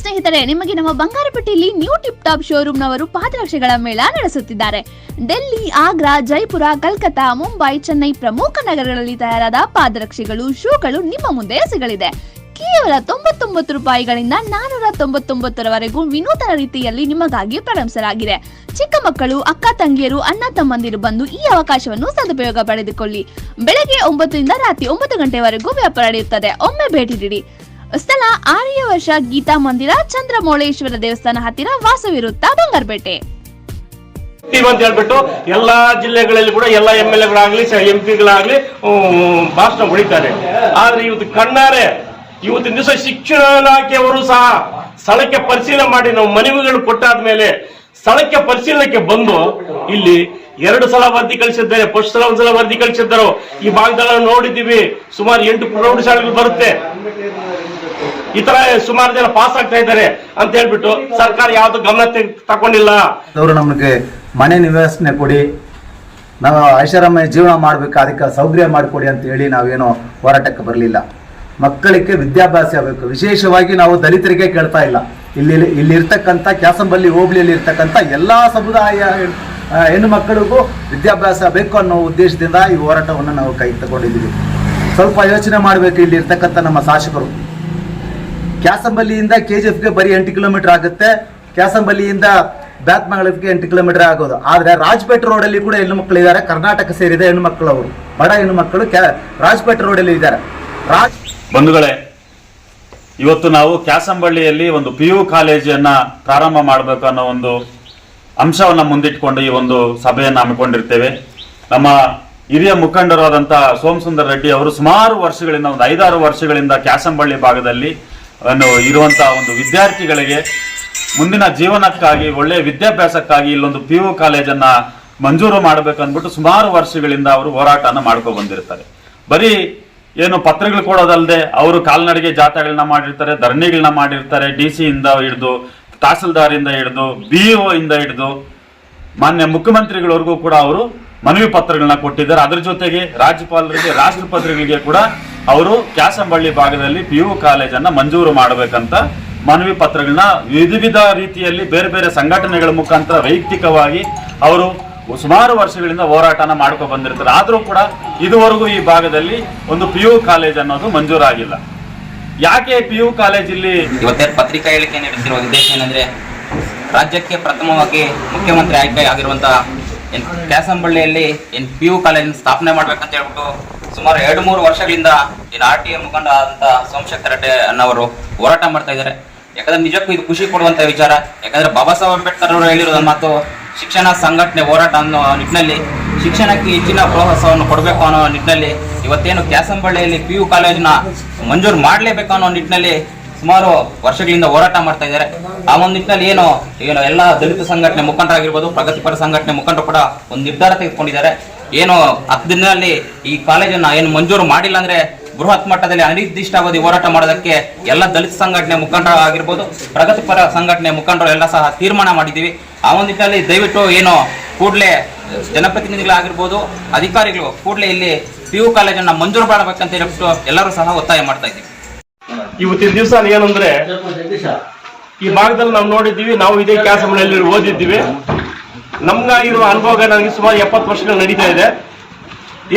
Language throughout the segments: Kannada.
ಸ್ನೇಹಿತರೆ, ನಿಮಗೆ ನಮ್ಮ ಬಂಗಾರಪಟ್ಟಿಯಲ್ಲಿ ನ್ಯೂ ಟಿಪ್ ಟಾಪ್ ಶೋರೂಮ್ ನವರು ಪಾದರಕ್ಷೆಗಳ ಮೇಳ ನಡೆಸುತ್ತಿದ್ದಾರೆ. ಡೆಲ್ಲಿ, ಆಗ್ರಾ, ಜೈಪುರ, ಕಲ್ಕತ್ತಾ, ಮುಂಬೈ, ಚೆನ್ನೈ ಪ್ರಮುಖ ನಗರಗಳಲ್ಲಿ ತಯಾರಾದ ಪಾದರಕ್ಷೆಗಳು, ಶೂಗಳು ನಿಮ್ಮ ಮುಂದೆ ಸಿಗಲಿದೆ ಕೇವಲ ತೊಂಬತ್ತೊಂಬತ್ತು ರೂಪಾಯಿಗಳಿಂದ ನಾನೂರ ತೊಂಬತ್ತೊಂಬತ್ತರವರೆಗೂ ವಿನೂತನ ರೀತಿಯಲ್ಲಿ ನಿಮಗಾಗಿ ಪ್ರಾರಂಭಿಸಲಾಗಿದೆ. ಚಿಕ್ಕ ಮಕ್ಕಳು, ಅಕ್ಕ ತಂಗಿಯರು, ಅಣ್ಣ ತಮ್ಮಂದಿರು ಬಂದು ಈ ಅವಕಾಶವನ್ನು ಸದುಪಯೋಗ ಪಡೆದುಕೊಳ್ಳಿ. ಬೆಳಗ್ಗೆ ಒಂಬತ್ತರಿಂದ ರಾತ್ರಿ ಒಂಬತ್ತು ಗಂಟೆವರೆಗೂ ವ್ಯಾಪಾರ ನಡೆಯುತ್ತದೆ. ಒಮ್ಮೆ ಭೇಟಿ ನೀಡಿ. ಸ್ಥಳ ಆರ್ಯ ವರ್ಷ ಗೀತಾ ಮಂದಿರ, ಚಂದ್ರಮೌಳೇಶ್ವರ ದೇವಸ್ಥಾನ ಹತ್ತಿರ ವಾಸವಿರುತ್ತಾ ಬಂಗಾರಪೇಟೆ. ಅಂತ ಹೇಳ್ಬಿಟ್ಟು ಎಲ್ಲಾ ಜಿಲ್ಲೆಗಳಲ್ಲಿ ಕೂಡ ಎಲ್ಲಾ ಎಂ ಎಲ್ ಎಗಳಾಗ್ಲಿ ಎಂ ಪಿಗಳಾಗ್ಲಿ ಭಾಷಣ ಹೊಡಿತಾರೆ. ಆದ್ರೆ ಇವತ್ತು ಕಣ್ಣಾರೆ, ಇವತ್ತಿನ ದಿವಸ ಶಿಕ್ಷಣ ಇಲಾಖೆಯವರು ಸಹ ಸ್ಥಳಕ್ಕೆ ಪರಿಶೀಲನೆ ಮಾಡಿ, ನಾವು ಮನವಿಗಳು ಕೊಟ್ಟಾದ್ಮೇಲೆ ಸ್ಥಳಕ್ಕೆ ಪರಿಶೀಲನೆಗೆ ಬಂದು ಇಲ್ಲಿ ಎರಡು ಸಲ ವರದಿ ಕಳಿಸಿದ್ದಾರೆ, ಫಸ್ಟ್ ಸಲ ಒಂದ್ಸಲ ವರದಿ ಕಳಿಸಿದ್ದರು. ಈ ಭಾಗದಲ್ಲಿ ನೋಡಿದ್ದೀವಿ, ಸುಮಾರು ಎಂಟು ಪ್ರೌಢಶಾಲೆಗಳು ಬರುತ್ತೆ. ಈ ತರ ಸುಮಾರು ಜನ ಪಾಸ್ ಆಗ್ತಾ ಇದ್ದಾರೆ ಅಂತ ಹೇಳ್ಬಿಟ್ಟು ಸರ್ಕಾರ ಯಾವ್ದು ಗಮನ ತಕೊಂಡಿಲ್ಲ ಅವರು ನಮ್ಗೆ ಮನೆ ನಿವಾಸನೆ ಕೊಡಿ. ನಾವು ಐಷಾರಾಮಿ ಜೀವನ ಮಾಡಬೇಕು, ಅದಕ್ಕೆ ಸೌಕರ್ಯ ಮಾಡಿಕೊಡಿ ಅಂತ ಹೇಳಿ ನಾವೇನೋ ಹೋರಾಟಕ್ಕೆ ಬರಲಿಲ್ಲ. ಮಕ್ಕಳಿಗೆ ವಿದ್ಯಾಭ್ಯಾಸ ಆಗಬೇಕು ವಿಶೇಷವಾಗಿ ನಾವು ದಲಿತರಿಗೆ ಕೇಳ್ತಾ ಇಲ್ಲ. ಇಲ್ಲಿ ಇಲ್ಲಿರ್ತಕ್ಕಂಥ ಕ್ಯಾಸಂಬಲ್ಲಿ, ಹೋಬಳಿಯಲ್ಲಿ ಇರ್ತಕ್ಕಂಥ ಎಲ್ಲ ಸಮುದಾಯ ಹೆಣ್ಣು ಮಕ್ಕಳಿಗೂ ವಿದ್ಯಾಭ್ಯಾಸ ಬೇಕು ಅನ್ನೋ ಉದ್ದೇಶದಿಂದ ಈ ಹೋರಾಟವನ್ನು ನಾವು ಕೈ ತಗೊಂಡಿದ್ದೀವಿ. ಸ್ವಲ್ಪ ಯೋಚನೆ ಮಾಡಬೇಕು. ಇಲ್ಲಿ ಇರ್ತಕ್ಕಂಥ ನಮ್ಮ ಶಾಸಕರು. ಕ್ಯಾಸಂಬಲ್ಲಿಯಿಂದ ಕೆ ಜಿ ಎಫ್ಗೆ ಬರೀ ಎಂಟು ಕಿಲೋಮೀಟರ್ ಆಗುತ್ತೆ. ಕ್ಯಾಸಂಬಲ್ಲಿಯಿಂದ ಬ್ಯಾತ್ಮಂಗಳಕ್ಕೆ ಎಂಟು ಕಿಲೋಮೀಟರ್ ಆಗೋದು. ಆದರೆ ರಾಜ್ಪೇಟ್ ರೋಡಲ್ಲಿ ಕೂಡ ಹೆಣ್ಣು ಮಕ್ಕಳು ಇದ್ದಾರೆ ಕರ್ನಾಟಕ ಸೇರಿದ ಹೆಣ್ಣು ಮಕ್ಕಳು ಅವರು. ಬಡ ಹೆಣ್ಣು ಮಕ್ಕಳು ಕ್ಯಾ ರೋಡ್ ರೋಡಲ್ಲಿ ಇದ್ದಾರೆ. ರಾಜ್ ಬಂಧುಗಳೇ, ಇವತ್ತು ನಾವು ಕ್ಯಾಸಂಬಳ್ಳಿಯಲ್ಲಿ ಒಂದು ಪಿ ಯು ಕಾಲೇಜನ್ನ ಪ್ರಾರಂಭ ಮಾಡಬೇಕು ಅನ್ನೋ ಒಂದು ಅಂಶವನ್ನು ಮುಂದಿಟ್ಕೊಂಡು ಈ ಒಂದು ಸಭೆಯನ್ನು ಹಮ್ಮಿಕೊಂಡಿರ್ತೇವೆ. ನಮ್ಮ ಹಿರಿಯ ಮುಖಂಡರಾದಂಥ ಸೋಮಸುಂದರ್ ರೆಡ್ಡಿ ಅವರು ಸುಮಾರು ವರ್ಷಗಳಿಂದ, ಒಂದು ಐದಾರು ವರ್ಷಗಳಿಂದ ಕ್ಯಾಸಂಬಳ್ಳಿ ಭಾಗದಲ್ಲಿ ಒಂದು ಇರುವಂತಹ ಒಂದು ವಿದ್ಯಾರ್ಥಿಗಳಿಗೆ ಮುಂದಿನ ಜೀವನಕ್ಕಾಗಿ, ಒಳ್ಳೆಯ ವಿದ್ಯಾಭ್ಯಾಸಕ್ಕಾಗಿ ಇಲ್ಲೊಂದು ಪಿ ಯು ಕಾಲೇಜನ್ನ ಮಂಜೂರು ಮಾಡಬೇಕು ಅಂದ್ಬಿಟ್ಟು ಸುಮಾರು ವರ್ಷಗಳಿಂದ ಅವರು ಹೋರಾಟನ ಮಾಡ್ಕೊಂಡು ಬಂದಿರ್ತಾರೆ. ಬರೀ ಏನು ಪತ್ರಗಳು ಕೊಡೋದಲ್ಲದೆ ಅವರು ಕಾಲ್ನಡಿಗೆ ಜಾಥಾಗಳನ್ನ ಮಾಡಿರ್ತಾರೆ ಧರಣಿಗಳನ್ನ ಮಾಡಿರ್ತಾರೆ ಡಿ ಸಿಯಿಂದ ಹಿಡಿದು, ತಹಸೀಲ್ದಾರಿಂದ ಹಿಡಿದು ಬಿ ಇಂದ ಹಿಡಿದು, ಮಾನ್ಯ ಮುಖ್ಯಮಂತ್ರಿಗಳವರೆಗೂ ಕೂಡ ಅವರು ಮನವಿ ಪತ್ರಗಳನ್ನ ಕೊಟ್ಟಿದ್ದಾರೆ. ಅದ್ರ ಜೊತೆಗೆ ರಾಜ್ಯಪಾಲರಿಗೆ, ರಾಷ್ಟ್ರಪತಿಗಳಿಗೆ ಕೂಡ ಅವರು ಕ್ಯಾಸಂಬಳ್ಳಿ ಭಾಗದಲ್ಲಿ ಪಿ ಯು ಕಾಲೇಜನ್ನ ಮಂಜೂರು ಮಾಡಬೇಕಂತ ಮನವಿ ಪತ್ರಗಳನ್ನ ವಿಧ ವಿಧ ರೀತಿಯಲ್ಲಿ ಬೇರೆ ಬೇರೆ ಸಂಘಟನೆಗಳ ಮುಖಾಂತರ ವೈಯಕ್ತಿಕವಾಗಿ ಅವರು ಸುಮಾರು ವರ್ಷಗಳಿಂದ ಹೋರಾಟನ ಮಾಡ್ಕೊ ಬಂದಿರ್ತಾರೆ. ಆದರೂ ಕೂಡ ಇದುವರೆಗೂ ಈ ಭಾಗದಲ್ಲಿ ಒಂದು ಪಿ ಯು ಕಾಲೇಜ್ ಅನ್ನೋದು ಮಂಜೂರಾಗಿಲ್ಲ. ಯಾಕೆ ಪಿ ಯು ಕಾಲೇಜ್ ಇಲ್ಲಿ ಪತ್ರಿಕಾ ಹೇಳಿಕೆ ನೀಡುತ್ತಿರುವ ಉದ್ದೇಶ ಏನಂದ್ರೆ, ರಾಜ್ಯಕ್ಕೆ ಪ್ರಥಮವಾಗಿ ಮುಖ್ಯಮಂತ್ರಿ ಆಯ್ಕೆ ಆಗಿರುವಂತಹ ಕ್ಯಾಸಂಬಳ್ಳಿಯಲ್ಲಿ ಪಿ ಯು ಕಾಲೇಜ್ ಸ್ಥಾಪನೆ ಮಾಡ್ಬೇಕಂತ ಹೇಳ್ಬಿಟ್ಟು ಸುಮಾರು ಎರಡು ಮೂರು ವರ್ಷಗಳಿಂದ ಈ ಎ ಮುಖಂಡ ಆದಂತ ಸೋಮಶೇಖರ್ ರೆಡ್ಡಿ ಅನ್ನವರು ಹೋರಾಟ ಮಾಡ್ತಾ ಇದ್ದಾರೆ. ಯಾಕಂದ್ರೆ ನಿಜಕ್ಕೂ ಇದು ಖುಷಿ ಕೊಡುವಂತ ವಿಚಾರ. ಯಾಕಂದ್ರೆ ಬಾಬಾ ಸಾಹೇಬ್ ಅಂಬೇಡ್ಕರ್ ಅವರು ಹೇಳಿರೋದ ಮಾತು, ಶಿಕ್ಷಣ ಸಂಘಟನೆ ಹೋರಾಟ ಅನ್ನೋ ನಿಟ್ಟಿನಲ್ಲಿ, ಶಿಕ್ಷಣಕ್ಕೆ ಹೆಚ್ಚಿನ ಪ್ರೋತ್ಸಾಹವನ್ನು ಕೊಡಬೇಕು ಅನ್ನೋ ನಿಟ್ಟಿನಲ್ಲಿ, ಇವತ್ತೇನು ಕ್ಯಾಸಂಬಳ್ಳಿಯಲ್ಲಿ ಪಿ ಯು ಕಾಲೇಜ್ನ ಮಂಜೂರು ಮಾಡಲೇಬೇಕು ಅನ್ನೋ ನಿಟ್ಟಿನಲ್ಲಿ ಸುಮಾರು ವರ್ಷಗಳಿಂದ ಹೋರಾಟ ಮಾಡ್ತಾ ಇದ್ದಾರೆ. ಆ ಒಂದು ನಿಟ್ಟಿನಲ್ಲಿ ಏನು ಏನು ಎಲ್ಲ ದಲಿತ ಸಂಘಟನೆ ಮುಖಂಡರಾಗಿರ್ಬೋದು, ಪ್ರಗತಿಪರ ಸಂಘಟನೆ ಮುಖಂಡರು ಕೂಡ ಒಂದು ನಿರ್ಧಾರ ತೆಗೆದುಕೊಂಡಿದ್ದಾರೆ. ಏನು ಹತ್ತು ದಿನದಲ್ಲಿ ಈ ಕಾಲೇಜನ್ನ ಏನು ಮಂಜೂರು ಮಾಡಿಲ್ಲ ಅಂದರೆ ಬೃಹತ್ ಮಟ್ಟದಲ್ಲಿ ಅನಿರ್ದಿಷ್ಟಾವಧಿ ಹೋರಾಟ ಮಾಡೋದಕ್ಕೆ ಎಲ್ಲ ದಲಿತ ಸಂಘಟನೆ ಮುಖಂಡರು ಆಗಿರ್ಬೋದು ಪ್ರಗತಿಪರ ಸಂಘಟನೆ ಮುಖಂಡರು ಎಲ್ಲ ಸಹ ತೀರ್ಮಾನ ಮಾಡಿದ್ದೀವಿ. ಆ ಒಂದು ನಿಟ್ಟಿನಲ್ಲಿ ದಯವಿಟ್ಟು ಏನು ಕೂಡಲೇ ಜನಪ್ರತಿನಿಧಿಗಳಾಗಿರ್ಬೋದು ಅಧಿಕಾರಿಗಳು ಕೂಡಲೇ ಇಲ್ಲಿ ಪಿ ಯು ಕಾಲೇಜನ್ನ ಮಂಜೂರು ಮಾಡಬೇಕಂತ ಹೇಳ್ಬಿಟ್ಟು ಎಲ್ಲರೂ ಸಹ ಒತ್ತಾಯ ಮಾಡ್ತಾ ಇದ್ದೀವಿ. ಇವತ್ತಿನ ದಿವಸ ಏನಂದ್ರೆ, ಈ ಭಾಗದಲ್ಲಿ ನಾವು ನೋಡಿದ್ದೀವಿ, ನಾವು ಇದೇ ಕ್ಯಾಸಮನೆಯಲ್ಲಿ ಓದಿದ್ದೀವಿ. ನಮ್ಗಾಗಿರುವ ಅನುಭವ ನನಗೆ ಸುಮಾರು ಎಪ್ಪತ್ತು ವರ್ಷಗಳು ನಡೀತಾ ಇದೆ.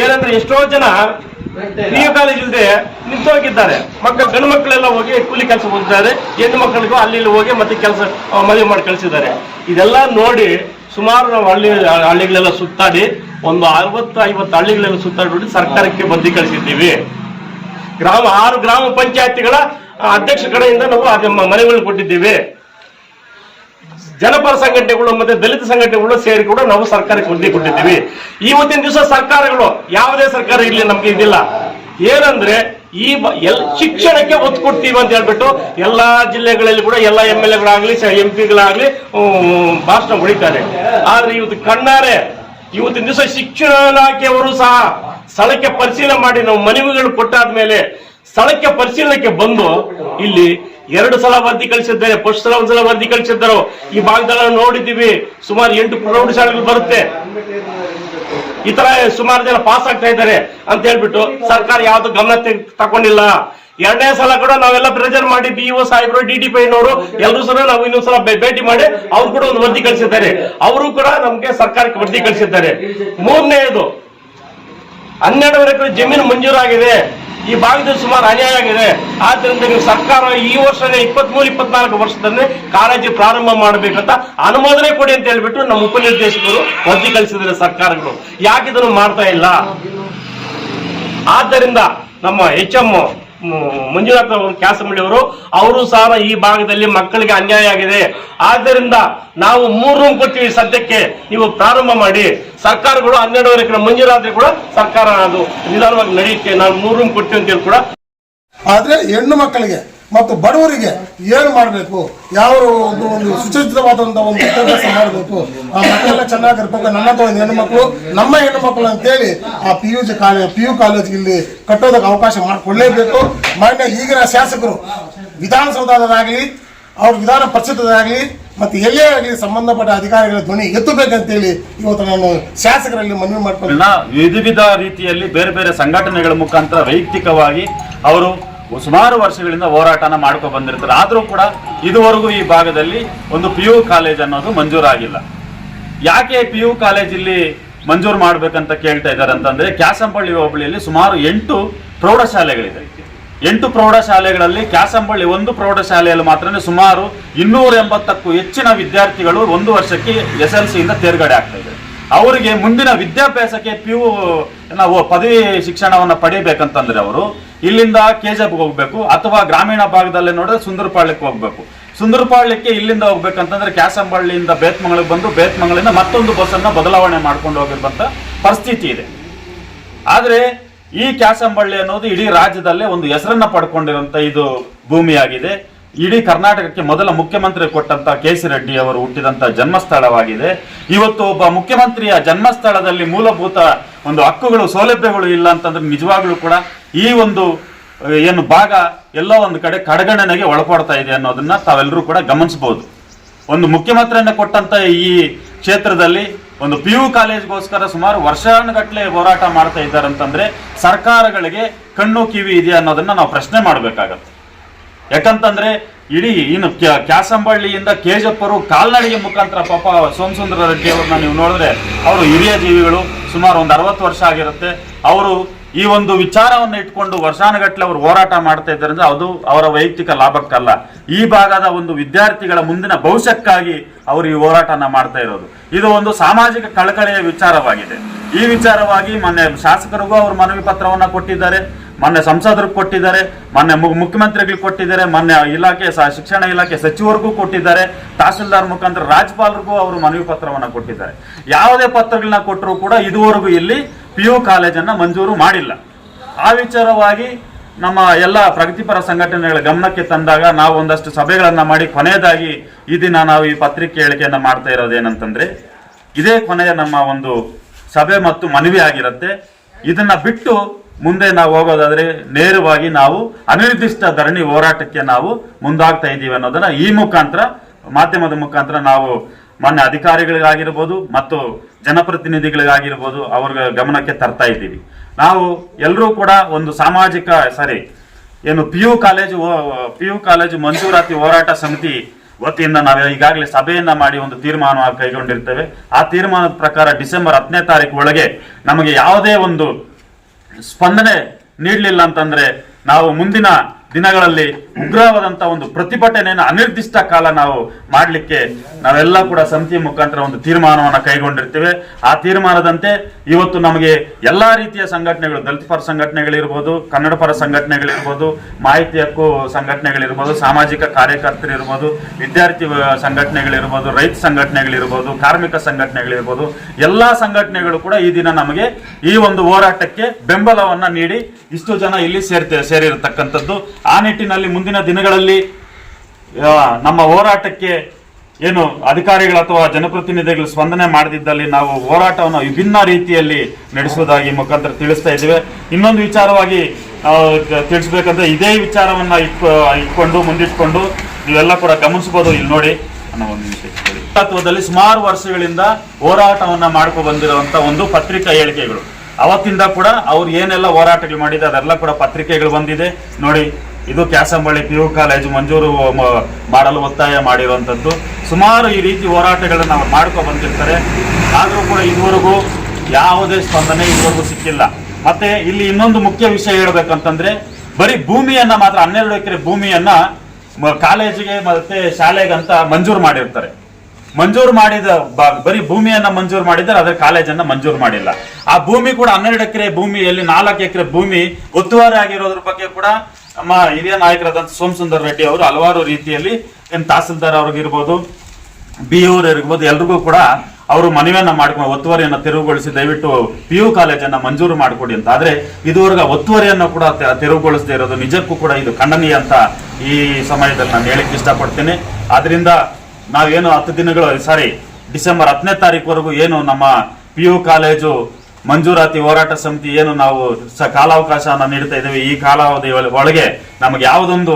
ಏನಂದ್ರೆ ಎಷ್ಟೋ ಜನ ಪಿ ಯು ಕಾಲೇಜ್ ಇಲ್ಲದೆ ನಿಂತೋಗಿದ್ದಾರೆ. ಮಕ್ಕಳು ಗಂಡು ಮಕ್ಕಳೆಲ್ಲ ಹೋಗಿ ಕೂಲಿ ಕೆಲಸ ಹೋಗಿದ್ದಾರೆ ಹೆಣ್ಣು ಮಕ್ಕಳಿಗೂ ಅಲ್ಲಿ ಇಲ್ಲಿ ಹೋಗಿ ಮತ್ತೆ ಕೆಲಸ ಮದುವೆ ಮಾಡಿ ಕಳಿಸಿದ್ದಾರೆ. ಇದೆಲ್ಲ ನೋಡಿ ಸುಮಾರು ನಾವು ಹಳ್ಳಿ ಹಳ್ಳಿಗಳೆಲ್ಲ ಸುತ್ತಾಡಿ ಒಂದು ಅರವತ್ತು ಐವತ್ತು ಹಳ್ಳಿಗಳೆಲ್ಲ ಸುತ್ತಾಡಿ ಸರ್ಕಾರಕ್ಕೆ ಬದ್ದಿ ಕಳಿಸಿದ್ದೀವಿ. ಗ್ರಾಮ ಆರು ಗ್ರಾಮ ಪಂಚಾಯತಿಗಳ ಅಧ್ಯಕ್ಷ ಕಡೆಯಿಂದ ನಾವು ಮನೆಗಳನ್ನು ಕೊಟ್ಟಿದ್ದೀವಿ. ಜನಪರ ಸಂಘಟನೆಗಳು ಮತ್ತೆ ದಲಿತ ಸಂಘಟನೆಗಳು ಸೇರಿ ಕೂಡ ನಾವು ಸರ್ಕಾರಕ್ಕೆ ವರದಿ ಕೊಟ್ಟಿದ್ದೀವಿ. ಇವತ್ತಿನ ದಿವಸ ಸರ್ಕಾರಗಳು, ಯಾವುದೇ ಸರ್ಕಾರ ಇಲ್ಲಿ ನಮ್ಗೆ ಇದಿಲ್ಲ. ಏನಂದ್ರೆ, ಈ ಎಲ್, ಶಿಕ್ಷಣಕ್ಕೆ ಒತ್ತು ಕೊಡ್ತೀವಿ ಅಂತ ಹೇಳ್ಬಿಟ್ಟು ಎಲ್ಲಾ ಜಿಲ್ಲೆಗಳಲ್ಲಿ ಕೂಡ ಎಲ್ಲಾ ಎಂ ಎಲ್ ಎಗಳಾಗ್ಲಿ ಎಂ ಪಿಗಳಾಗ್ಲಿ ಭಾಷಣ ಹೊಡಿತಾರೆ. ಆದ್ರೆ ಇವತ್ತು ಕಣ್ಣಾರೆ, ಇವತ್ತಿನ ದಿವಸ ಶಿಕ್ಷಣ ಇಲಾಖೆಯವರು ಸಹ ಸ್ಥಳಕ್ಕೆ ಪರಿಶೀಲನೆ ಮಾಡಿ, ನಾವು ಮನವಿಗಳು ಕೊಟ್ಟಾದ್ಮೇಲೆ ಸ್ಥಳಕ್ಕೆ ಪರಿಶೀಲನೆಗೆ ಬಂದು ಇಲ್ಲಿ ಎರಡು ಸಲ ವರದಿ ಕಳಿಸಿದ್ದಾರೆ, ಫಸ್ಟ್ ಸಲ ಒಂದ್ಸಲ ವರದಿ ಕಳಿಸಿದ್ದರು. ಈ ಭಾಗದಲ್ಲಿ ನೋಡಿದ್ದೀವಿ, ಸುಮಾರು ಎಂಟು ಪ್ರೌಢಶಾಲೆಗಳು ಬರುತ್ತೆ. ಈ ತರ ಸುಮಾರು ಜನ ಪಾಸ್ ಆಗ್ತಾ ಇದ್ದಾರೆ ಅಂತ ಹೇಳ್ಬಿಟ್ಟು ಸರ್ಕಾರ ಯಾವ್ದು ಗಮನ ತಗೊಂಡಿಲ್ಲ. ಎರಡನೇ ಸಲ ಕೂಡ ನಾವೆಲ್ಲ ಪ್ರೆಜರ್ ಮಾಡಿ ಬಿ ಓ ಸಾಹೇಬರು ಡಿ ಡಿ ಪೈನವರು ಎಲ್ಲರೂ ಸಹ ನಾವು ಇನ್ನೊಂದ್ಸಲ ಭೇಟಿ ಮಾಡಿ ಅವ್ರು ಕೂಡ ಒಂದು ವರದಿ ಕಳಿಸಿದ್ದಾರೆ. ಅವರು ಕೂಡ ನಮ್ಗೆ ಸರ್ಕಾರಕ್ಕೆ ವರದಿ ಕಳಿಸಿದ್ದಾರೆ. ಮೂರನೇದು ಹನ್ನೆರಡು ಎಕರೆ ಜಮೀನು ಮಂಜೂರಾಗಿದೆ. ಈ ಭಾಗದಲ್ಲಿ ಸುಮಾರು ಅನ್ಯಾಯ ಆಗಿದೆ. ಆದ್ರಿಂದ ನೀವು ಸರ್ಕಾರ ಈ ವರ್ಷನೇ ಇಪ್ಪತ್ಮೂರು, ಇಪ್ಪತ್ನಾಲ್ಕು ವರ್ಷದಲ್ಲಿ ಕಾಲೇಜು ಪ್ರಾರಂಭ ಮಾಡಬೇಕಂತ ಅನುಮೋದನೆ ಕೊಡಿ ಅಂತ ಹೇಳ್ಬಿಟ್ಟು ನಮ್ಮ ಉಪನಿರ್ದೇಶಕರು ವರದಿ ಕಳಿಸಿದ್ದಾರೆ ಸರ್ಕಾರಗಳು. ಯಾಕಿದನ್ನು ಮಾಡ್ತಾ ಇಲ್ಲ? ಆದ್ದರಿಂದ ನಮ್ಮ ಎಚ್ ಎಂ ಮಂಜುನಾಥ್ ಅವರು ಕ್ಯಾಸಮಳ್ಳಿ ಅವರು ಅವರು ಸಹ ಈ ಭಾಗದಲ್ಲಿ ಮಕ್ಕಳಿಗೆ ಅನ್ಯಾಯ ಆಗಿದೆ. ಆದ್ದರಿಂದ ನಾವು ಮೂರು ರೂಮ್ ಕೊಡ್ತೀವಿ ಸದ್ಯಕ್ಕೆ. ನೀವು ಪ್ರಾರಂಭ ಮಾಡಿ. ಸರ್ಕಾರಗಳು ಹನ್ನೆರಡುವರೆ ಕಡೆ ಮಂಜೂರಾದ್ರೆ ಕೂಡ ಸರ್ಕಾರ ಅದು ನಿಧಾನವಾಗಿ ನಡೆಯುತ್ತೆ ನಾವು ಮೂರು ರೂಮ್ ಕೊಡ್ತೀವಿ ಅಂತ ಹೇಳಿ ಕೂಡ. ಆದರೆ ಹೆಣ್ಣು ಮಕ್ಕಳಿಗೆ ಮತ್ತು ಬಡವರಿಗೆ ಏನು ಮಾಡಬೇಕು? ಯಾವ ಒಂದು ಒಂದು ಒಂದು ವಿದ್ಯಾಭ್ಯಾಸ ಮಾಡಬೇಕು. ಆ ಮಕ್ಕಳೆಲ್ಲ ಚೆನ್ನಾಗಿರ್ಬೇಕು ನನ್ನ ಒಂದು ಹೆಣ್ಣು ಮಕ್ಕಳು ನಮ್ಮ ಹೆಣ್ಣು ಮಕ್ಕಳು ಅಂತೇಳಿ ಆ P U G college P U college ಕಟ್ಟೋದಕ್ಕೆ ಅವಕಾಶ ಮಾಡಿಕೊಳ್ಳೇಬೇಕು. ಮಾನ್ಯ ಈಗಿನ ಶಾಸಕರು ವಿಧಾನಸೌಧದಾಗಲಿ ಅವ್ರ ವಿಧಾನ ಪರಿಷತ್ತದಾಗಲಿ, ಮತ್ತು ಎಲ್ಲೇ ಆಗಲಿ ಸಂಬಂಧಪಟ್ಟ ಅಧಿಕಾರಿಗಳ ಧ್ವನಿ ಎತ್ತಬೇಕಂತೇಳಿ ಇವತ್ತು ನಾನು ಶಾಸಕರಲ್ಲಿ ಮನವಿ ಮಾಡ್ಕೊಂಡು ವಿಧ ವಿಧ ರೀತಿಯಲ್ಲಿ ಬೇರೆ ಬೇರೆ ಸಂಘಟನೆಗಳ ಮುಖಾಂತರ ವೈಯಕ್ತಿಕವಾಗಿ ಅವರು ಸುಮಾರು ವರ್ಷಗಳಿಂದ ಹೋರಾಟನ ಮಾಡ್ಕೊ ಬಂದಿರ್ತಾರೆ. ಆದರೂ ಕೂಡ ಇದುವರೆಗೂ ಈ ಭಾಗದಲ್ಲಿ ಒಂದು ಪಿ ಯು ಕಾಲೇಜ್ ಅನ್ನೋದು ಮಂಜೂರಾಗಿಲ್ಲ. ಯಾಕೆ ಪಿ ಯು ಕಾಲೇಜ್ ಇಲ್ಲಿ ಮಂಜೂರು ಮಾಡ್ಬೇಕಂತ ಕೇಳ್ತಾ ಇದ್ದಾರೆ ಅಂತಂದ್ರೆ, ಕ್ಯಾಸಂಬಳ್ಳಿ ಹೋಬಳಿಯಲ್ಲಿ ಸುಮಾರು ಎಂಟು ಪ್ರೌಢಶಾಲೆಗಳಿದೆ. ಎಂಟು ಪ್ರೌಢಶಾಲೆಗಳಲ್ಲಿ ಕ್ಯಾಸಂಬಳ್ಳಿ ಒಂದು ಪ್ರೌಢಶಾಲೆಯಲ್ಲಿ ಮಾತ್ರ ಸುಮಾರು ಇನ್ನೂರ ಎಂಬತ್ತಕ್ಕೂ ಹೆಚ್ಚಿನ ವಿದ್ಯಾರ್ಥಿಗಳು ಒಂದು ವರ್ಷಕ್ಕೆ ಎಸ್ ಎಲ್ ಸಿಯಿಂದ ತೇರ್ಗಡೆ ಆಗ್ತಾ ಇದೆ ಅವರಿಗೆ ಮುಂದಿನ ವಿದ್ಯಾಭ್ಯಾಸಕ್ಕೆ ಪಿ ಯು ನಾವು ಪದವಿ ಶಿಕ್ಷಣವನ್ನು ಪಡೆಯಬೇಕಂತಂದ್ರೆ ಅವರು ಇಲ್ಲಿಂದ ಕೆಜಬ್ಗೆ ಹೋಗ್ಬೇಕು ಅಥವಾ ಗ್ರಾಮೀಣ ಭಾಗದಲ್ಲೇ ನೋಡಿದ್ರೆ ಸುಂದರಪಾಳ್ಯಕ್ಕೆ ಹೋಗ್ಬೇಕು. ಸುಂದರಪಾಳ್ಯಕ್ಕೆ ಇಲ್ಲಿಂದ ಹೋಗ್ಬೇಕಂತಂದ್ರೆ ಕ್ಯಾಸಂಬಳ್ಳಿಯಿಂದ ಬೇತ್ಮಂಗಳಿಗೆ ಬಂದು ಬೇತ್ಮಂಗಳಿಂದ ಮತ್ತೊಂದು ಬಸ್ಸನ್ನು ಬದಲಾವಣೆ ಮಾಡ್ಕೊಂಡು ಹೋಗಿರುವಂತ ಪರಿಸ್ಥಿತಿ ಇದೆ. ಆದ್ರೆ ಈ ಕ್ಯಾಸಂಬಳ್ಳಿ ಅನ್ನೋದು ಇಡೀ ರಾಜ್ಯದಲ್ಲೇ ಒಂದು ಹೆಸರನ್ನ ಪಡ್ಕೊಂಡಿರುವಂತ ಇದು ಭೂಮಿಯಾಗಿದೆ. ಇಡೀ ಕರ್ನಾಟಕಕ್ಕೆ ಮೊದಲ ಮುಖ್ಯಮಂತ್ರಿ ಕೊಟ್ಟಂತ ಕೆ ಸಿ ರೆಡ್ಡಿ ಅವರು ಹುಟ್ಟಿದಂತ ಜನ್ಮಸ್ಥಳವಾಗಿದೆ. ಇವತ್ತು ಒಬ್ಬ ಮುಖ್ಯಮಂತ್ರಿಯ ಜನ್ಮಸ್ಥಳದಲ್ಲಿ ಮೂಲಭೂತ ಒಂದು ಹಕ್ಕುಗಳು, ಸೌಲಭ್ಯಗಳು ಇಲ್ಲ ಅಂತಂದ್ರೆ ನಿಜವಾಗ್ಲೂ ಕೂಡ ಈ ಒಂದು ಏನು ಭಾಗ ಎಲ್ಲ ಒಂದು ಕಡೆ ಕಡೆಗಣನೆಗೆ ಒಳಪಡ್ತಾ ಇದೆ ಅನ್ನೋದನ್ನ ತಾವೆಲ್ಲರೂ ಕೂಡ ಗಮನಿಸಬಹುದು. ಒಂದು ಮುಖ್ಯಮಂತ್ರಿಯನ್ನ ಕೊಟ್ಟಂತ ಈ ಕ್ಷೇತ್ರದಲ್ಲಿ ಒಂದು ಪಿ ಯು ಕಾಲೇಜ್ಗೋಸ್ಕರ ಸುಮಾರು ವರ್ಷಾನುಗಟ್ಟಲೆ ಹೋರಾಟ ಮಾಡ್ತಾ ಇದ್ದಾರೆ ಅಂತಂದ್ರೆ ಸರ್ಕಾರಗಳಿಗೆ ಕಣ್ಣು ಕಿವಿ ಇದೆ ಅನ್ನೋದನ್ನ ನಾವು ಪ್ರಶ್ನೆ ಮಾಡಬೇಕಾಗತ್ತೆ. ಯಾಕಂತಂದ್ರೆ ಇಡೀ ಇನ್ನು ಕ್ಯಾ- ಕ್ಯಾಸಂಬಳ್ಳಿಯಿಂದ ಕೇಜಪ್ಪರು ಕಾಲ್ನಡಿಗೆ ಮುಖಾಂತರ ಪಾಪ ಸೋಮಸುಂದರ ರೆಡ್ಡಿ ಅವ್ರನ್ನ ನೀವು ನೋಡಿದ್ರೆ ಅವರು ಹಿರಿಯ ಜೀವಿಗಳು ಸುಮಾರು ಒಂದು ಅರವತ್ತು ವರ್ಷ ಆಗಿರುತ್ತೆ. ಅವರು ಈ ಒಂದು ವಿಚಾರವನ್ನು ಇಟ್ಕೊಂಡು ವರ್ಷಾನುಗಟ್ಟಲೆ ಅವರು ಹೋರಾಟ ಮಾಡ್ತಾ ಇದ್ದಾರೆ ಅಂದ್ರೆ ಅದು ಅವರ ವೈಯಕ್ತಿಕ ಲಾಭಕ್ಕಲ್ಲ. ಈ ಭಾಗದ ಒಂದು ವಿದ್ಯಾರ್ಥಿಗಳ ಮುಂದಿನ ಭವಿಷ್ಯಕ್ಕಾಗಿ ಅವರು ಈ ಹೋರಾಟನ ಮಾಡ್ತಾ ಇರೋದು. ಇದು ಒಂದು ಸಾಮಾಜಿಕ ಕಳಕಳಿಯ ವಿಚಾರವಾಗಿದೆ. ಈ ವಿಚಾರವಾಗಿ ಮೊನ್ನೆ ಶಾಸಕರಿಗೂ ಅವರು ಮನವಿ ಪತ್ರವನ್ನ ಕೊಟ್ಟಿದ್ದಾರೆ. ಮೊನ್ನೆ ಸಂಸದರಿಗೆ ಕೊಟ್ಟಿದ್ದಾರೆ, ಮೊನ್ನೆ ಮುಖ್ಯಮಂತ್ರಿಗಳಿಗೆ ಕೊಟ್ಟಿದ್ದಾರೆ, ಮೊನ್ನೆ ಇಲಾಖೆ ಶಿಕ್ಷಣ ಇಲಾಖೆ ಸಚಿವರಿಗೂ ಕೊಟ್ಟಿದ್ದಾರೆ, ತಹಸೀಲ್ದಾರ್ ಮುಖಾಂತರ ರಾಜ್ಯಪಾಲರಿಗೂ ಅವರು ಮನವಿ ಪತ್ರವನ್ನು ಕೊಟ್ಟಿದ್ದಾರೆ. ಯಾವುದೇ ಪತ್ರಗಳನ್ನ ಕೊಟ್ಟರು ಕೂಡ ಇದುವರೆಗೂ ಇಲ್ಲಿ ಪಿ ಯು ಕಾಲೇಜನ್ನು ಮಂಜೂರು ಮಾಡಿಲ್ಲ. ಆ ವಿಚಾರವಾಗಿ ನಮ್ಮ ಎಲ್ಲ ಪ್ರಗತಿಪರ ಸಂಘಟನೆಗಳ ಗಮನಕ್ಕೆ ತಂದಾಗ ನಾವು ಒಂದಷ್ಟು ಸಭೆಗಳನ್ನು ಮಾಡಿ ಕೊನೆಯದಾಗಿ ಈ ದಿನ ನಾವು ಈ ಪತ್ರಿಕೆ ಹೇಳಿಕೆಯನ್ನು ಮಾಡ್ತಾ ಇರೋದೇನಂತಂದ್ರೆ ಇದೇ ಕೊನೆಯ ನಮ್ಮ ಒಂದು ಸಭೆ ಮತ್ತು ಮನವಿ ಆಗಿರುತ್ತೆ. ಇದನ್ನು ಬಿಟ್ಟು ಮುಂದೆ ನಾವು ಹೋಗೋದಾದ್ರೆ ನೇರವಾಗಿ ನಾವು ಅನಿರ್ದಿಷ್ಟ ಧರಣಿ ಹೋರಾಟಕ್ಕೆ ನಾವು ಮುಂದಾಗ್ತಾ ಇದ್ದೀವಿ ಅನ್ನೋದನ್ನ ಈ ಮುಖಾಂತರ, ಮಾಧ್ಯಮದ ಮುಖಾಂತರ ನಾವು ಮಾನ್ಯ ಅಧಿಕಾರಿಗಳಿಗಾಗಿರ್ಬೋದು ಮತ್ತು ಜನಪ್ರತಿನಿಧಿಗಳಿಗಾಗಿರ್ಬೋದು ಅವ್ರ ಗಮನಕ್ಕೆ ತರ್ತಾ ಇದ್ದೀವಿ. ನಾವು ಎಲ್ಲರೂ ಕೂಡ ಒಂದು ಸಾಮಾಜಿಕ, ಸಾರಿ, ಏನು P U college P U college ಮಂಜೂರಾತಿ ಹೋರಾಟ ಸಮಿತಿ ವತಿಯಿಂದ ನಾವು ಈಗಾಗಲೇ ಸಭೆಯನ್ನ ಮಾಡಿ ಒಂದು ತೀರ್ಮಾನ ಕೈಗೊಂಡಿರ್ತೇವೆ. ಆ ತೀರ್ಮಾನದ ಪ್ರಕಾರ ಡಿಸೆಂಬರ್ ಹತ್ತನೇ ತಾರೀಕು ಒಳಗೆ ನಮಗೆ ಯಾವುದೇ ಒಂದು ಸ್ಪಂದನೆ ನೀಡಲಿಲ್ಲ ಅಂತಂದ್ರೆ ನಾವು ಮುಂದಿನ ದಿನಗಳಲ್ಲಿ ಉಗ್ರವಾದಂತ ಒಂದು ಪ್ರತಿಭಟನೆಯನ್ನು ಅನಿರ್ದಿಷ್ಟ ಕಾಲ ನಾವು ಮಾಡಲಿಕ್ಕೆ ನಾವೆಲ್ಲ ಕೂಡ ಸಮಿತಿ ಮುಖಾಂತರ ಒಂದು ತೀರ್ಮಾನವನ್ನು ಕೈಗೊಂಡಿರ್ತೇವೆ. ಆ ತೀರ್ಮಾನದಂತೆ ಇವತ್ತು ನಮಗೆ ಎಲ್ಲ ರೀತಿಯ ಸಂಘಟನೆಗಳು, ದಲಿತ ಪರ ಸಂಘಟನೆಗಳಿರ್ಬೋದು, ಕನ್ನಡ ಪರ ಸಂಘಟನೆಗಳಿರ್ಬೋದು, ಮಾಹಿತಿ ಹಕ್ಕು ಸಂಘಟನೆಗಳಿರ್ಬೋದು, ಸಾಮಾಜಿಕ ಕಾರ್ಯಕರ್ತರಿರ್ಬೋದು ವಿದ್ಯಾರ್ಥಿ ಸಂಘಟನೆಗಳಿರ್ಬೋದು, ರೈತ ಸಂಘಟನೆಗಳಿರ್ಬೋದು, ಕಾರ್ಮಿಕ ಸಂಘಟನೆಗಳಿರ್ಬೋದು, ಎಲ್ಲ ಸಂಘಟನೆಗಳು ಕೂಡ ಈ ದಿನ ನಮಗೆ ಈ ಒಂದು ಹೋರಾಟಕ್ಕೆ ಬೆಂಬಲವನ್ನು ನೀಡಿ ಇಷ್ಟು ಜನ ಇಲ್ಲಿ ಸೇರ್ತೇವೆ ಸೇರಿರತಕ್ಕಂಥದ್ದು. ಆ ನಿಟ್ಟಿನಲ್ಲಿ ಮುಂದಿನ ದಿನಗಳಲ್ಲಿ ನಮ್ಮ ಹೋರಾಟಕ್ಕೆ ಏನು ಅಧಿಕಾರಿಗಳು ಅಥವಾ ಜನಪ್ರತಿನಿಧಿಗಳು ಸ್ಪಂದನೆ ಮಾಡದಿದ್ದಲ್ಲಿ ನಾವು ಹೋರಾಟವನ್ನು ವಿಭಿನ್ನ ರೀತಿಯಲ್ಲಿ ನಡೆಸುವುದಾಗಿ ಮುಖಾಂತರ ತಿಳಿಸ್ತಾ ಇದ್ದೇವೆ. ಇನ್ನೊಂದು ವಿಚಾರವಾಗಿ ತಿಳಿಸ್ಬೇಕಂದ್ರೆ ಇದೇ ವಿಚಾರವನ್ನ ಇಟ್ಕೊ ಇಟ್ಕೊಂಡು, ಮುಂದಿಟ್ಕೊಂಡು ನೀವೆಲ್ಲ ಕೂಡ ಗಮನಿಸಬಹುದು ಇಲ್ಲಿ ನೋಡಿ. ಅನ್ನೋ ಒಂದು. ತತ್ವದಲ್ಲಿ ಸುಮಾರು ವರ್ಷಗಳಿಂದ ಹೋರಾಟವನ್ನ ಮಾಡ್ಕೊ ಬಂದಿರುವಂತ ಒಂದು ಪತ್ರಿಕಾ ಹೇಳಿಕೆಗಳು. ಅವತ್ತಿಂದ ಕೂಡ ಅವ್ರು ಏನೆಲ್ಲ ಹೋರಾಟಗಳು ಮಾಡಿದೆ, ಅದೆಲ್ಲ ಕೂಡ ಪತ್ರಿಕೆಗಳು ಬಂದಿದೆ. ನೋಡಿ ಇದು ಕ್ಯಾಸಂಬಳ್ಳಿ ಪಿ ಯು ಕಾಲೇಜು ಮಂಜೂರು ಮಾಡಲು ಒತ್ತಾಯ ಮಾಡಿರುವಂಥದ್ದು. ಸುಮಾರು ಈ ರೀತಿ ಹೋರಾಟಗಳನ್ನು ಅವ್ರು ಮಾಡ್ಕೊ ಬಂದಿರ್ತಾರೆ. ಆದರೂ ಕೂಡ ಇದುವರೆಗೂ ಯಾವುದೇ ಸ್ಪಂದನೆ ಇದುವರೆಗೂ ಸಿಕ್ಕಿಲ್ಲ. ಮತ್ತೆ ಇಲ್ಲಿ ಇನ್ನೊಂದು ಮುಖ್ಯ ವಿಷಯ ಹೇಳ್ಬೇಕಂತಂದ್ರೆ, ಬರೀ ಭೂಮಿಯನ್ನ ಮಾತ್ರ, ಹನ್ನೆರಡು ಎಕರೆ ಭೂಮಿಯನ್ನ ಕಾಲೇಜಿಗೆ ಮತ್ತೆ ಶಾಲೆಗಂತ ಮಂಜೂರು ಮಾಡಿರ್ತಾರೆ. ಮಂಜೂರು ಮಾಡಿದ ಬರೀ ಭೂಮಿಯನ್ನ ಮಂಜೂರು ಮಾಡಿದ್ದಾರೆ ಅದರ ಕಾಲೇಜನ್ನ ಮಂಜೂರು ಮಾಡಿಲ್ಲ. ಆ ಭೂಮಿ ಕೂಡ ಹನ್ನೆರಡು ಎಕರೆ ಭೂಮಿಯಲ್ಲಿ, ನಾಲ್ಕು ಎಕರೆ ಭೂಮಿ ಒತ್ತುವರಿ ಆಗಿರೋದ್ರ ಬಗ್ಗೆ ಕೂಡ ನಮ್ಮ ಹಿರಿಯ ನಾಯಕರಾದಂಥ ಸೋಮಸುಂದರ್ ರೆಡ್ಡಿ ಅವರು ಹಲವಾರು ರೀತಿಯಲ್ಲಿ ಏನು ತಹಸೀಲ್ದಾರ್ ಅವ್ರಿಗಿರ್ಬೋದು ಬಿ ಇರ್ಬೋದು, ಎಲ್ರಿಗೂ ಕೂಡ ಅವರು ಮನವಿಯನ್ನ ಮಾಡ್ಕೊಂಡು ಒತ್ತುವರಿಯನ್ನು ತೆರವುಗೊಳಿಸಿ ದಯವಿಟ್ಟು ಪಿ ಯು ಕಾಲೇಜನ್ನ ಮಂಜೂರು ಮಾಡಿಕೊಡಿ ಅಂತ. ಆದರೆ ಇದುವರೆಗೆ ಒತ್ತುವರಿಯನ್ನು ಕೂಡ ತೆರವುಗೊಳಿಸದೇ ಇರೋದು ನಿಜಕ್ಕೂ ಕೂಡ ಇದು ಖಂಡನೀಯ ಅಂತ ಈ ಸಮಯದಲ್ಲಿ ನಾನು ಹೇಳಿಕ್ಕೆ ಇಷ್ಟಪಡ್ತೀನಿ. ಆದ್ದರಿಂದ ನಾವೇನು ಹತ್ತು ದಿನಗಳು, ಸಾರಿ, ಡಿಸೆಂಬರ್ ಹತ್ತನೇ ತಾರೀಕುವರೆಗೂ ಏನು ನಮ್ಮ ಪಿ ಯು ಕಾಲೇಜು ಮಂಜೂರಾತಿ ಹೋರಾಟ ಸಮಿತಿ ಏನು ನಾವು ಸ ಕಾಲಾವಕಾಶನ ನೀಡ್ತಾ ಇದ್ದೇವೆ, ಈ ಕಾಲಾವಧಿ ಒಳಗೆ ನಮಗೆ ಯಾವುದೊಂದು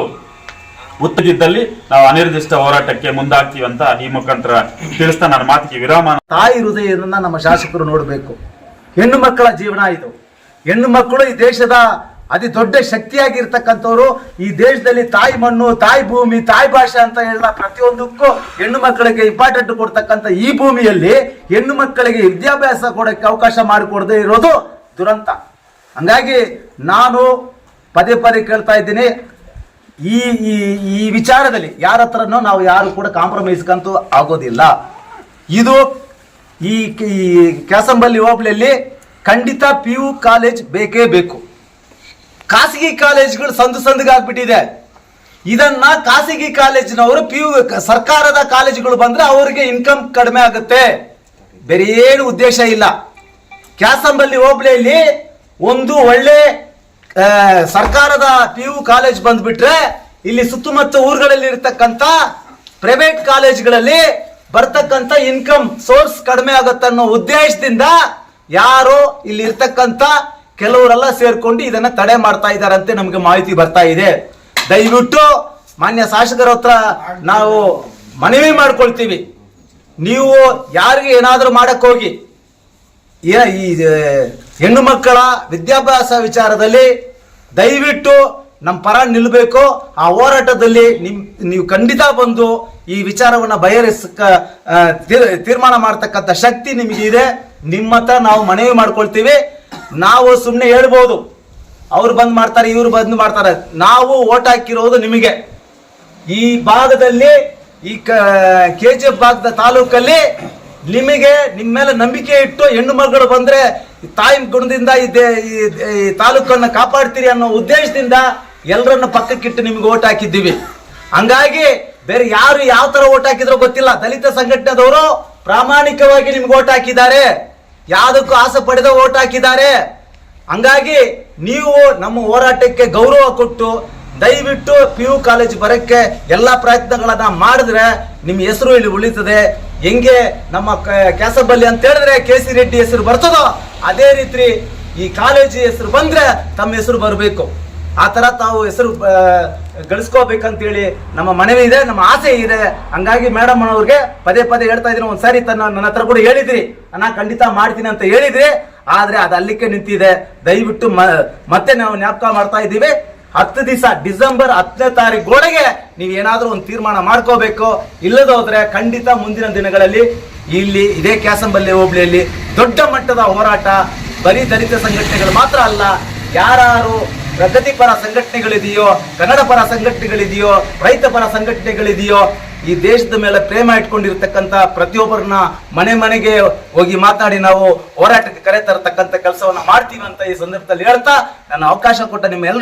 ಉತ್ತದಿದ್ದಲ್ಲಿ ನಾವು ಅನಿರ್ದಿಷ್ಟ ಹೋರಾಟಕ್ಕೆ ಮುಂದಾಗ್ತೀವಿ ಅಂತ ಈ ಮುಖಾಂತರ ತಿಳಿಸ್ತಾ ನನ್ನ ಮಾತಿಗೆ ವಿರಾಮ. ತಾಯಿ ಹೃದಯದನ್ನ ನಮ್ಮ ಶಾಸಕರು ನೋಡಬೇಕು. ಹೆಣ್ಣು ಮಕ್ಕಳ ಜೀವನ ಇದು. ಹೆಣ್ಣು ಮಕ್ಕಳು ಈ ದೇಶದ ಅತಿ ದೊಡ್ಡ ಶಕ್ತಿಯಾಗಿರ್ತಕ್ಕಂಥವ್ರು ಈ ದೇಶದಲ್ಲಿ ತಾಯಿ ಮಣ್ಣು, ತಾಯಿ ಭೂಮಿ, ತಾಯಿ ಭಾಷೆ ಅಂತ ಹೇಳ ಪ್ರತಿಯೊಂದಕ್ಕೂ ಹೆಣ್ಣು ಮಕ್ಕಳಿಗೆ ಇಂಪಾರ್ಟೆಂಟ್ ಕೊಡ್ತಕ್ಕಂಥ ಈ ಭೂಮಿಯಲ್ಲಿ ಹೆಣ್ಣು ಮಕ್ಕಳಿಗೆ ವಿದ್ಯಾಭ್ಯಾಸ ಕೊಡೋಕ್ಕೆ ಅವಕಾಶ ಮಾಡಿಕೊಡದೆ ಇರೋದು ದುರಂತ. ಹಂಗಾಗಿ ನಾನು ಪದೇ ಪದೇ ಕೇಳ್ತಾ ಇದ್ದೀನಿ, ಈ ಈ ಈ ವಿಚಾರದಲ್ಲಿ ಯಾರ ಹತ್ರನೂ ನಾವು ಯಾರು ಕೂಡ ಕಾಂಪ್ರಮೈಸ್ಕಂತೂ ಆಗೋದಿಲ್ಲ. ಇದು ಈ ಕ್ಯಾಸಂಬಲ್ಲಿ ಹೋಬಳಿಯಲ್ಲಿ ಖಂಡಿತ ಪಿ ಯು ಕಾಲೇಜ್ ಬೇಕೇ ಬೇಕು. ಖಾಸಗಿ ಕಾಲೇಜ್ಗಳು ಸಂದು ಸಂದಿಗಾಗ್ಬಿಟ್ಟಿದೆ ಇದನ್ನ ಖಾಸಗಿ ಕಾಲೇಜಿನವರು ಪಿ ಯು ಸರ್ಕಾರದ ಕಾಲೇಜುಗಳು ಬಂದ್ರೆ ಅವರಿಗೆ ಇನ್ಕಮ್ ಕಡಿಮೆ ಆಗುತ್ತೆ. ಬೇರೆ ಏನು ಉದ್ದೇಶ ಇಲ್ಲ. ಕ್ಯಾಸಂಬಲ್ಲಿ ಹೋಬಳಿಯಲ್ಲಿ ಒಂದು ಒಳ್ಳೆ ಸರ್ಕಾರದ ಪಿ ಯು ಕಾಲೇಜ್ ಬಂದ್ಬಿಟ್ರೆ ಇಲ್ಲಿ ಸುತ್ತಮುತ್ತ ಊರುಗಳಲ್ಲಿ ಇರತಕ್ಕಂತ ಪ್ರೈವೇಟ್ ಕಾಲೇಜ್ಗಳಲ್ಲಿ ಬರ್ತಕ್ಕಂಥ ಇನ್ಕಮ್ ಸೋರ್ಸ್ ಕಡಿಮೆ ಆಗುತ್ತೆ ಅನ್ನೋ ಉದ್ದೇಶದಿಂದ ಯಾರು ಇಲ್ಲಿ ಇರ್ತಕ್ಕಂಥ ಕೆಲವರೆಲ್ಲ ಸೇರ್ಕೊಂಡು ಇದನ್ನ ತಡೆ ಮಾಡ್ತಾ ಇದ್ದಾರಂತೆ ನಮಗೆ ಮಾಹಿತಿ ಬರ್ತಾ ಇದೆ. ದಯವಿಟ್ಟು ಮಾನ್ಯ ಶಾಸಕರ ಹತ್ರ ನಾವು ಮನವಿ ಮಾಡ್ಕೊಳ್ತೀವಿ. ನೀವು ಯಾರಿಗೆ ಏನಾದರೂ ಮಾಡಕ್ಕೆ ಹೋಗಿ. ಈ ಹೆಣ್ಣು ಮಕ್ಕಳ ವಿದ್ಯಾಭ್ಯಾಸ ವಿಚಾರದಲ್ಲಿ ದಯವಿಟ್ಟು ನಮ್ಮ ಪರ ನಿಲ್ಲಬೇಕು ಆ ಹೋರಾಟದಲ್ಲಿ ನಿಮ್, ನೀವು ಖಂಡಿತ ಬಂದು ಈ ವಿಚಾರವನ್ನ ತೀರ್- ತೀರ್ಮಾನ ಮಾಡ್ತಕ್ಕಂಥ ಶಕ್ತಿ ನಿಮಗಿದೆ ನಿಮ್ಮ ಹತ್ರ ನಾವು ಮನವಿ ಮಾಡ್ಕೊಳ್ತೀವಿ. ನಾವು ಸುಮ್ಮನೆ ಹೇಳ್ಬೋದು. ಅವ್ರು ಬಂದ್ ಮಾಡ್ತಾರೆ, ಇವ್ರು ಬಂದ್ ಮಾಡ್ತಾರೆ. ನಾವು ಓಟ್ ಹಾಕಿರೋದು ನಿಮಗೆ. ಈ ಭಾಗದಲ್ಲಿ, ಈ ಕೆ ಜಿ ಎಫ್ ಭಾಗದ ತಾಲೂಕಲ್ಲಿ ನಿಮಗೆ ನಿಮ್ಮ ಮೇಲೆ ನಂಬಿಕೆ ಇಟ್ಟು ಹೆಣ್ಣು ಮಗಳು ಬಂದ್ರೆ ತಾಯಿ ಗುಣದಿಂದ ಈ ತಾಲೂಕನ್ನ ಕಾಪಾಡ್ತೀರಿ ಅನ್ನೋ ಉದ್ದೇಶದಿಂದ ಎಲ್ಲರನ್ನ ಪಕ್ಕಕ್ಕಿಟ್ಟು ನಿಮ್ಗೆ ಓಟ್ ಹಾಕಿದ್ದೀವಿ. ಹಂಗಾಗಿ ಬೇರೆ ಯಾರು ಯಾವ ತರ ಓಟ್ ಹಾಕಿದ್ರೋ ಗೊತ್ತಿಲ್ಲ. ದಲಿತ ಸಂಘಟನೆದವರು ಪ್ರಾಮಾಣಿಕವಾಗಿ ನಿಮ್ಗೆ ಓಟ್ ಹಾಕಿದ್ದಾರೆ. ಯಾವುದಕ್ಕೂ ಆಸೆ ಪಡೆದ ಓಟ್ ಹಾಕಿದ್ದಾರೆ. ಹಂಗಾಗಿ ನೀವು ನಮ್ಮ ಹೋರಾಟಕ್ಕೆ ಗೌರವ ಕೊಟ್ಟು ದಯವಿಟ್ಟು ಪಿ ಯು ಕಾಲೇಜ್ ಬರೋಕ್ಕೆ ಎಲ್ಲ ಪ್ರಯತ್ನಗಳನ್ನು ಮಾಡಿದ್ರೆ ನಿಮ್ಮ ಹೆಸರು ಇಲ್ಲಿ ಉಳಿತದೆ. ಹೆಂಗೆ ನಮ್ಮ ಕ್ಯಾಸಬಲ್ಲಿ ಅಂತ ಹೇಳಿದ್ರೆ ಕೆ ಸಿ ರೆಡ್ಡಿ ಹೆಸರು ಬರ್ತದೋ ಅದೇ ರೀತಿ ಈ ಕಾಲೇಜ್ ಹೆಸರು ಬಂದ್ರೆ ತಮ್ಮ ಹೆಸರು ಬರಬೇಕು. ಆ ಥರ ತಾವು ಹೆಸರು ಗಳಿಸ್ಕೋಬೇಕಂತೇಳಿ ನಮ್ಮ ಮನವಿ ಇದೆ, ನಮ್ಮ ಆಸೆ ಇದೆ. ಹಂಗಾಗಿ ಮೇಡಮ್ ಅವ್ರಿಗೆ ಪದೇ ಪದೇ ಹೇಳ್ತಾ ಇದ್ದೀನಿ ಒಂದ್ಸಾರಿ ತನ್ನ ನನ್ನ ಹತ್ರ ಕೂಡ ಹೇಳಿದ್ರಿ. ನಾ ಖಂಡಿತ ಮಾಡ್ತೀನಿ ಅಂತ ಹೇಳಿದ್ರಿ. ಆದ್ರೆ ಅದು ಅಲ್ಲಿಕ್ಕೆ ನಿಂತಿದೆ. ದಯವಿಟ್ಟು ಮತ್ತೆ ನಾವು ಜ್ಞಾಪಕ ಮಾಡ್ತಾ ಇದ್ದೀವಿ. ಹತ್ತು ದಿವಸ ಡಿಸೆಂಬರ್ ಹತ್ತನೇ ತಾರೀಕೊಳಗೆ ನೀವು ಏನಾದರೂ ಒಂದು ತೀರ್ಮಾನ ಮಾಡ್ಕೋಬೇಕು. ಇಲ್ಲದೋದ್ರೆ ಖಂಡಿತ ಮುಂದಿನ ದಿನಗಳಲ್ಲಿ ಇಲ್ಲಿ ಇದೇ ಕ್ಯಾಸಂಬಲ್ಲಿ ಹೋಬಳಿಯಲ್ಲಿ ದೊಡ್ಡ ಮಟ್ಟದ ಹೋರಾಟ. ಬರೀ ದಲಿತ ಸಂಘಟನೆಗಳು ಮಾತ್ರ ಅಲ್ಲ ಯಾರು ಪ್ರಗತಿಪರ ಸಂಘಟನೆಗಳಿದೆಯೋ, ಕನ್ನಡ ಪರ ಸಂಘಟನೆಗಳಿದೆಯೋ, ರೈತ ಪರ ಸಂಘಟನೆಗಳಿದೆಯೋ, ಈ ದೇಶದ ಮೇಲೆ ಪ್ರೇಮ ಇಟ್ಕೊಂಡಿರ್ತಕ್ಕಂಥ ಪ್ರತಿಯೊಬ್ಬರನ್ನ ಮನೆ ಮನೆಗೆ ಹೋಗಿ ಮಾತಾಡಿ ನಾವು ಹೋರಾಟಕ್ಕೆ ಕರೆ ತರತಕ್ಕಂಥ ಕೆಲಸವನ್ನ ಮಾಡ್ತೀವಿ ಅಂತ ಈ ಸಂದರ್ಭದಲ್ಲಿ ಹೇಳ್ತಾ ನನ್ನ ಅವಕಾಶ ಕೊಟ್ಟ ನಿಮ್ಮ